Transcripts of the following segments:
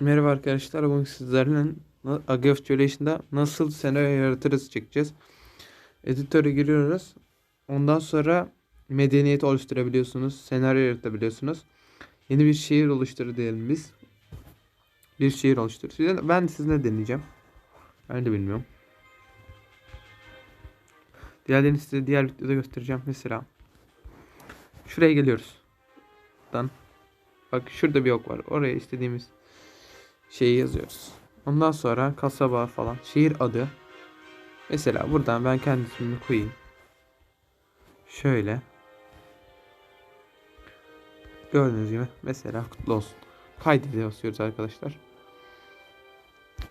Merhaba arkadaşlar. Bugün sizlerle Agaf Creation'da nasıl senaryo yaratırız çekeceğiz. Editöre giriyoruz. Ondan sonra medeniyet oluşturabiliyorsunuz. Senaryo yaratabiliyorsunuz. Yeni bir şehir oluştur diyelim biz. Bir şehir oluştur. Ben sizinle deneyeceğim. Ben de bilmiyorum. Diğerlerini size diğer videoda göstereceğim. Mesela şuraya geliyoruz. Bak şurada bir ok var. Oraya istediğimiz şeyi yazıyoruz. Ondan sonra kasaba falan, şehir adı. Mesela buradan ben kendi ismimi koyayım. Şöyle. Gördüğünüz gibi mesela kutlu olsun. Kaydede basıyoruz arkadaşlar.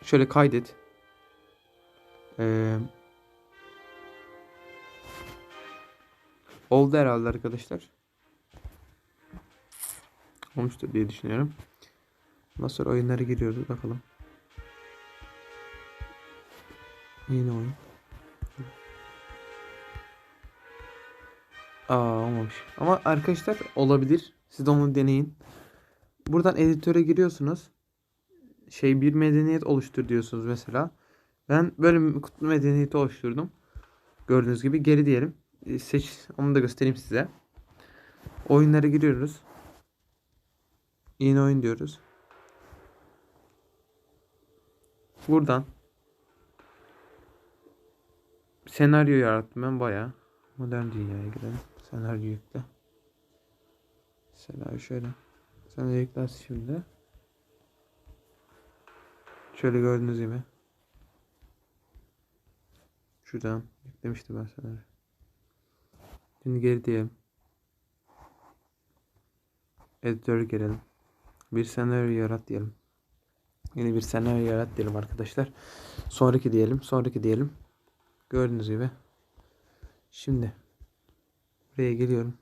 Şöyle kaydet. Ee, oldu herhalde arkadaşlar. Olmuştur diye düşünüyorum. Ondan sonra oyunlara giriyoruz bakalım. Yeni oyun. Aa olmamış. Ama arkadaşlar olabilir. Siz de onu deneyin. Buradan editöre giriyorsunuz. Şey bir medeniyet oluştur diyorsunuz mesela. Ben böyle kutlu medeniyeti oluşturdum. Gördüğünüz gibi geri diyelim. Ee, Seç onu da göstereyim size. Oyunlara giriyoruz. Yeni oyun diyoruz. Buradan senaryo yarattım ben bayağı. Modern dünyaya girelim. Senaryo yükle. Senaryo şöyle. Senaryo yüklersin şimdi. Şöyle gördüğünüz gibi. Şuradan yüklemiştim ben senaryo. Şimdi geri diyelim. Editöre gelelim. Bir senaryo yarat diyelim. Yeni bir senaryo yarat diyelim arkadaşlar. Sonraki diyelim. Sonraki diyelim. Gördüğünüz gibi. Şimdi buraya geliyorum.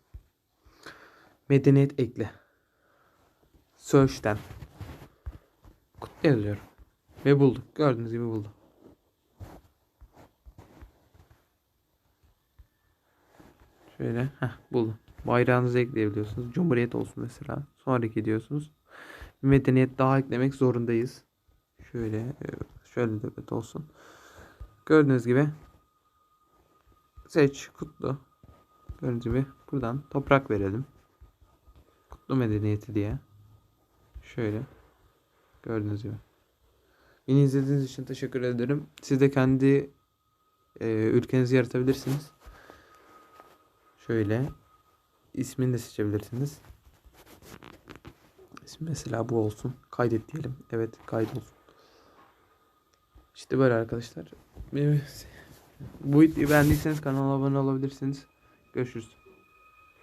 Medeniyet ekle. Search'ten kutlu. Ve bulduk. Gördüğünüz gibi buldum. Şöyle heh, buldum. Bayrağınızı ekleyebiliyorsunuz. Cumhuriyet olsun mesela. Sonraki diyorsunuz. Medeniyet daha eklemek zorundayız. Şöyle şöyle devlet olsun. Gördüğünüz gibi seç kutlu. Gördüğünüz gibi buradan toprak verelim. Kutlu medeniyeti diye. Şöyle. Gördüğünüz gibi. Beni izlediğiniz için teşekkür ederim. Siz de kendi e, ülkenizi yaratabilirsiniz. Şöyle ismini de seçebilirsiniz. İsmi mesela bu olsun. Kaydet diyelim. Evet kaydolsun. İşte böyle arkadaşlar. Bu videoyu beğendiyseniz kanala abone olabilirsiniz. Görüşürüz.